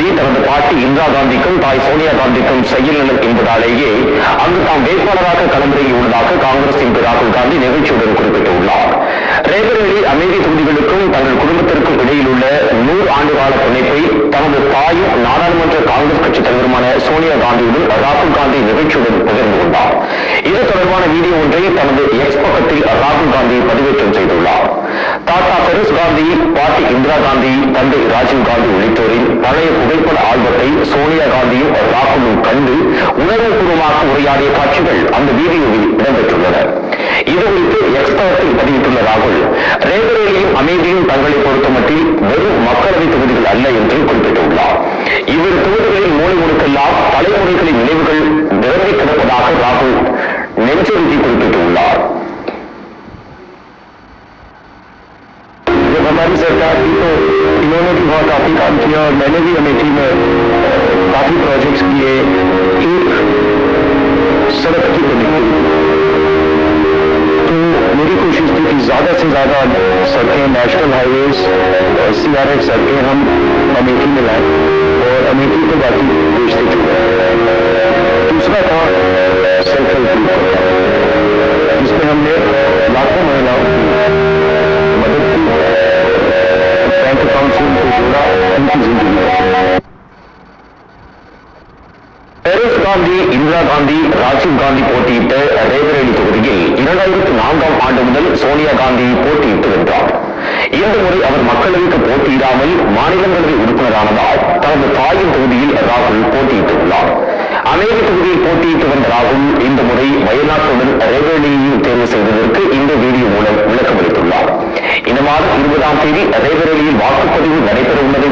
தொகுதி தனது பாட்டி இந்திரா காந்திக்கும் தாய் சோனியா காந்திக்கும் செயல் என்பதாலேயே அங்கு தாம் வேட்பாளராக களமிறங்கி உள்ளதாக காங்கிரஸ் எம்பி ராகுல் காந்தி நிகழ்ச்சியுடன் குறிப்பிட்டுள்ளார். ரேபரேலி அமைதி தொகுதிகளுக்கும் தங்கள் குடும்பத்திற்கும் இடையில் உள்ள நூறு ஆண்டு கால பிணைப்பை தனது தாயும் நாடாளுமன்ற காங்கிரஸ் கட்சி தலைவருமான சோனியா காந்தியுடன் ராகுல் காந்தி நிகழ்ச்சியுடன் பகிர்ந்து கொண்டார். இது தொடர்பான வீடியோ ஒன்றை தனது எக்ஸ் பக்கத்தில் ராகுல் காந்தி பதிவேற்றம் செய்துள்ளார். தாத்தா பெருஸ் காந்தி பாட்டி இந்திரா காந்தி தந்தை ராஜீவ் காந்தி உள்ளிட்ட பழைய புகைப்பட ஆல்பத்தை சோனியா காந்தியும் ராகுலும் கண்டு உணர்வுபூர்வமாக உரையாடிய காட்சிகள் அந்த வீடியோவில் இடம்பெற்றுள்ளன இது குறித்து எக்ஸ் தளத்தில் பதிவிட்டுள்ள ராகுல் ரேபரேலியும் அமைதியும் தங்களை பொறுத்தமட்டில் வெறும் மக்களவை தொகுதிகள் அல்ல என்று குறிப்பிட்டுள்ளார் இவ்விரு தொகுதிகளின் மூலை முடுக்கெல்லாம் தலைமுறைகளின் நினைவுகள் நிரம்பி கிடப்பதாக ராகுல் நெஞ்செழுதி குறிப்பிட்டுள்ளார் जब हमारी सरकार थी तो इन्होंने भी बहुत काफ़ी काम किया और मैंने भी अमेठी में काफ़ी प्रोजेक्ट्स किए। एक सड़क की कनेक्टिविटी तो मेरी कोशिश थी कि ज़्यादा से ज़्यादा सड़कें national highways C R F सड़कें हम अमेठी में लाएँ और अमेठी को बाकी देश से जोड़ें। பெரோஸ் காந்தி இந்திரா காந்தி ராஜீவ் காந்தி போட்டியிட்ட ரேபரேலி தொகுதியில் இரண்டாயிரத்தி நான்காம் ஆண்டு முதல் சோனியா காந்தி போட்டியிட்டு வென்றார். இந்த முறை அவர் மக்களவைக்கு போட்டியிடாமல் மாநிலங்களவை உறுப்பினரானதால் தனது தாயின் தொகுதியில் ராகுல் போட்டியிட்டுள்ளார் அமேதி தொகுதியில் போட்டியிட்டு வந்த ராகுல் இந்த முறை வயநாட்டுடன் ரேபரேலியையும் தேர்வு செய்ததற்கு இந்த வீடியோ மூலம் விளக்கமளித்துள்ளார் இந்த மாதம் இருபதாம் தேதி ரேபரேலியில் வாக்குப்பதிவு நடைபெற உள்ளதை